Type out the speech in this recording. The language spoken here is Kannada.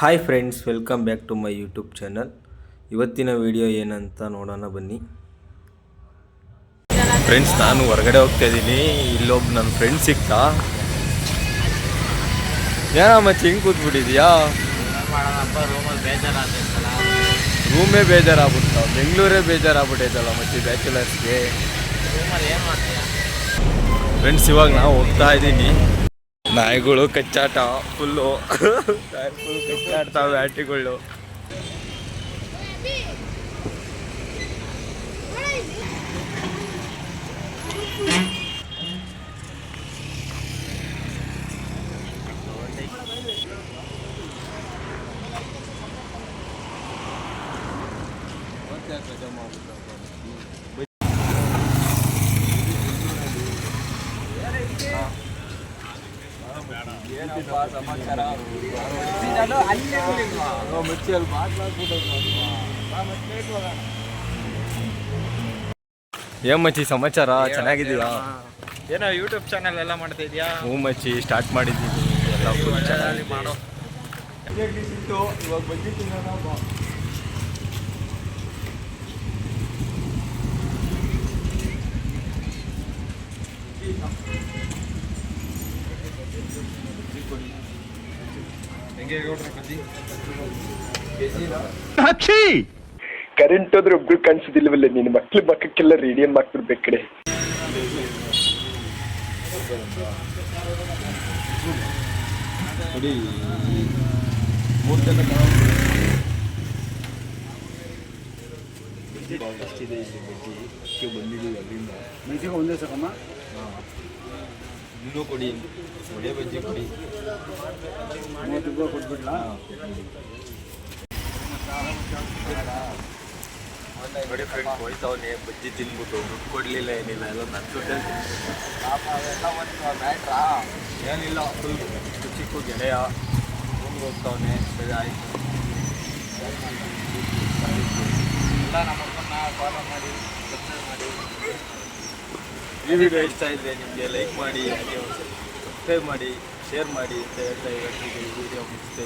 Hi friends welcome back to my YouTube channel ಇವತ್ತಿನ ವಿಡಿಯೋ ಏನಂತ ನೋಡೋಣ ಬನ್ನಿ. ಫ್ರೆಂಡ್ಸ್ ನಾನು ಹೊರಗಡೆ ಹೋಗ್ತಾ ಇದ್ದೀನಿ. ಇಲ್ಲೊಬ್ಬ ನನ್ನ ಫ್ರೆಂಡ್ ಸಿಕ್ತಾ. ಏನಮ್ಮ ಹಿಂಗೆ ಕೂತ್ಬಿಟ್ಟಿದ್ಯಾ? ರೂಮೇ ಬೇಜಾರಾಗ್ಬಿಡ್ತಾವ ಬೆಂಗಳೂರೇ ಬೇಜಾರಾಗ್ಬಿಟ್ಟೈತಲ್ಲ ಮತ್ತೆ ಬ್ಯಾಚುಲರ್ಸ್ಗೆ ಫ್ರೆಂಡ್ಸ್ ಇವಾಗ ನಾವು ಹೋಗ್ತಾ ಇದ್ದೀನಿ. ನಾಯಿಗಳು ಕಚ್ಚಾಟ ಫುಲ್ಲು ಫುಲ್ ಕಚ್ಚಾಡ್ತಾವೆ ಆಟಿಗಳು ಏನಪ್ಪ ಸಮಾಚಾರ? ಮಚ್ಚಿ ಅಲ್ಲಿ ಏನ್ ಮಚ್ಚಿ ಸಮಾಚಾರ? ಚೆನ್ನಾಗಿದ್ದೀರಾ? ಏನೋ ಯೂಟ್ಯೂಬ್ ಚಾನಲ್ ಎಲ್ಲ ಮಾಡ್ತಾ ಇದೆಯಾ? ಹ್ಞೂ ಮಚ್ಚಿ ಸ್ಟಾರ್ಟ್ ಮಾಡಿದ್ದೀನಿ. ಎಲ್ಲ ಫುಲ್ ಚೆನ್ನಾಗಿ ಮಾಡೋ? ಇವಾಗ ತಿನ್ನೋಣ ಕರೆಂಟ್ ಹೋದ್ರೆ ಒಬ್ರು ಕಾಣಿಸೋದಿಲ್ವಲ್ಲ ನಿನ್ನ ಮಕ್ಳು ಮಕ್ಕಕ್ಕೆಲ್ಲ ರೇಡಿಯಂ ಮಾಡ್ಬಿಡ್ಬೇಕು ಕಡೆ. ಎಷ್ಟಿದೆ ಇಲ್ಲಿ ಬಂದಿದ್ದೀವಿ ಅಲ್ಲಿಂದ. ಒಂದೇ ಸಾಕಮ್ಮ ಇನ್ನೂ ಕೊಡಿ. ಒಳ್ಳೆ ಬಜ್ಜಿ ಕೊಡಿ. ಮೂವತ್ತು ರೂಪಾಯಿ ಕೊಟ್ಬಿಡ್ಲಾ ನೋಡಿ ಫ್ರೆಂಡ್ಸ್ ಹೋಯ್ತವನೆ ಬಜ್ಜಿ ತಿನ್ಬಿಟ್ಟು ದುಡ್ಡು ಕೊಡಲಿಲ್ಲ, ಏನಿಲ್ಲ, ಎಲ್ಲ ನನ್ನ ದುಡ್ಡಲ್ಲಿ ಪಾಪ ಅವೆಲ್ಲ ಒಂದು ಮ್ಯಾಟ್ರಾ ಏನಿಲ್ಲ ಫುಲ್ ಚಿಕ್ಕ ಗೆಳೆಯ. ಮುಂದೆ ಹೋಗ್ತಾವನೆ, ಸರಿ ಆಯಿತು. ಎಲ್ಲ ನಮ್ಮ ಫಾಲೋ ಮಾಡಿ. ಈ ವಿಡಿಯೋ ಇಷ್ಟ ಇದ್ದರೆ ನಿಮಗೆ ಲೈಕ್ ಮಾಡಿ, ಹಾಗೆ ಸಬ್ಸ್ಕ್ರೈಬ್ ಮಾಡಿ ಶೇರ್ ಮಾಡಿ ಅಂತ ಹೇಳ್ತಾ ಇವತ್ತಿಗೆ ಈ ವಿಡಿಯೋ ಮುಗಿಸ್ತೇವೆ